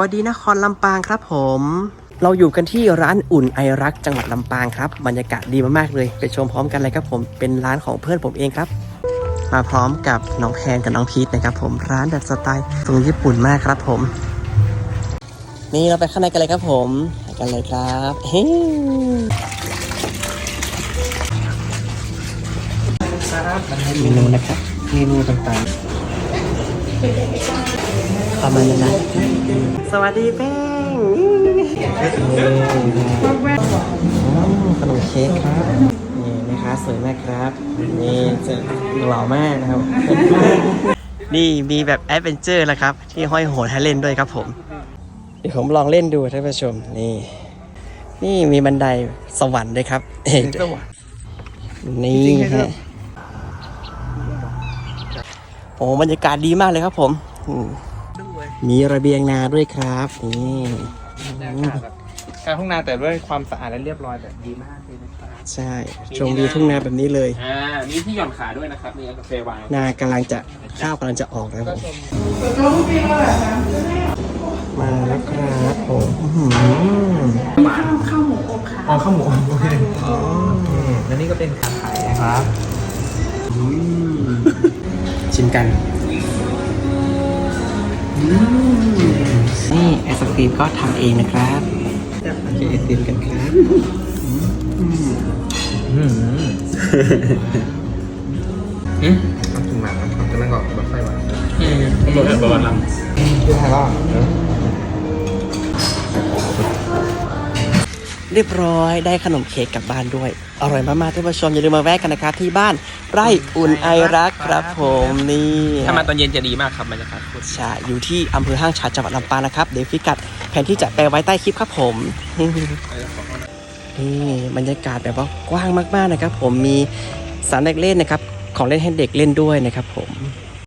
วัสดีนครลำปางครับผม เราอยู่กันที่ร้านอุ่นไอรักจังหวัดลำปางครับบรรยากาศดีมากๆเลย ไปชมพร้อมกันเลยครับผมเป็นร้านของเพื่อนผมเองครับ มาพร้อมกับน้องแพนกับน้องพีทนะครับผมร้านแบบสไตล์ทรงญี่ปุ่นมากครับผม นี่เราไปข้างในกันเลยครับผมไปกันเลยครับเฮ้เมนูนะครับเมนูต่าง ประมาณนั้นนะสวัสดีแป้งขนมเค้กครับ นี่นะคะสวยมากครับ นี่จะหล่อมากนะครับ นี่มีแบบแอดเวนเจอร์นะครับ ที่ห้อยโหนให้เล่นด้วยครับผม เดี๋ยวผมลองเล่นดูท่านผู้ชม นี่ นี่มีบันไดสวรรค์ด้วยครับเอ้ยๆสวรรค์นี่ฮะโอ้บรรยากาศดีมากเลยครับผมอืมด้วยมีระเบียงนาด้วยครับนี่การทุ่งนาแต่ด้วยความสะอาดและเรียบร้อยแบบดีมากเลยนะครับใช่ชมวิวทุ่งนาแบบนี้เลยอ่ามีที่หย่อนขาด้วยนะครับมีกาแฟวางนากำลังจะข้าวกำลังจะออกแล้วครับผมมาแล้วครับผมอื้อหือข้าวหมูอบค่ะอ๋อข้าวหมูอ๋อแล้วนี่ก็เป็นขาไข่นะครับ ชิมกันนี่ไอศครีมก็ทำเองนะครับโอเคไอติมกันครับอืมอืมต้องถึงหลังครับจะนั่งก่อนแบบไส้หวานอืมตำรวจแบบประวัติลพี่ไทยก็เนอะเรียบร้อยได้ขนมเค้กกลับบ้านด้วย อร่อยมากๆท่านผู้ชมอย่าลืมมาแวะกันนะครับที่บ้าน ไร่อุ่นไอรักครับผมนี่ำถ้ามาตอนเย็นจะดีมากครับบรรยากาศโคตรใช่อยู่ที่อำเภอห้างฉัดจังหวัดลำปางนะครับ เดี๋ยวพิกัดแผนที่จะแปลไว้ใต้คลิปครับผมนี่บรรยากาศแบบว่ากว้างมากๆนะครับ ผมมีสระเด็กเล่นนะครับ ของเล่นให้เด็กเล่นด้วยนะครับผม